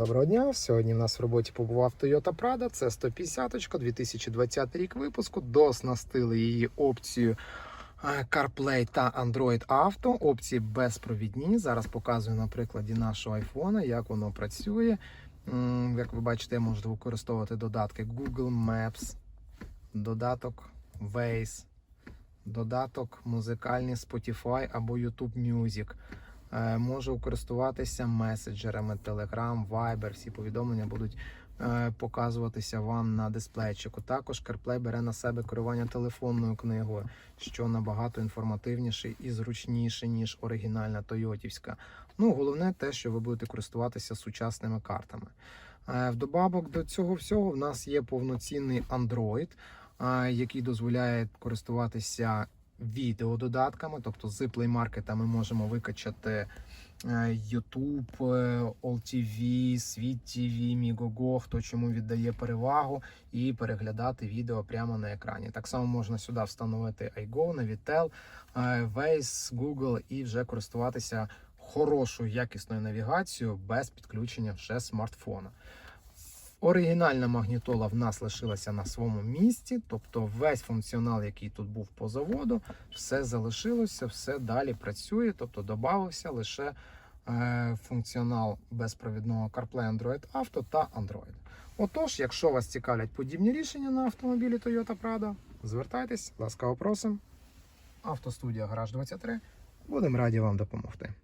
Доброго дня. Сьогодні в нас в роботі побував Toyota Prado. Це 150 2020 рік випуску. Доснастили її опцію е, CarPlay та Android Auto. Опції безпровідні. Зараз показую на прикладі нашого iPhone, як воно працює. Як ви бачите, можете використовувати додатки Google Maps, додаток Waze, додаток музикальний Spotify або YouTube Music. Е, Може користуватися меседжерами Telegram, Viber. Всі повідомлення будуть е, показуватися вам на дисплейчику. Також CarPlay бере на себе керування телефонною книгою, що набагато інформативніше і зручніше, ніж оригінальна Тойотівська. Ну, головне те, що ви будете користуватися сучасними картами. Е, Вдобавок до цього всього в нас є повноцінний Android, який дозволяє користуватися відеододатками, тобто з Play Market ми можемо викачати е, YouTube, е, AllTV, Світ TV, Migogo, хто чому віддає перевагу, і переглядати відео прямо на екрані. Так само можна сюди встановити iGo, Navitel, е, Waze, Google і вже користуватися хорошою якісною навігацією без підключення вже смартфона. Оригінальна магнітола в нас лишилася на своєму місці, тобто весь функціонал, який тут був по заводу, все залишилося, все далі працює, тобто додався лише е, функціонал безпровідного CarPlay Android Auto та Android. Отож, якщо вас цікавлять подібні рішення на автомобілі Toyota Prado, звертайтесь, ласкаво просимо. Автостудія Гараж 23. Будемо раді вам допомогти.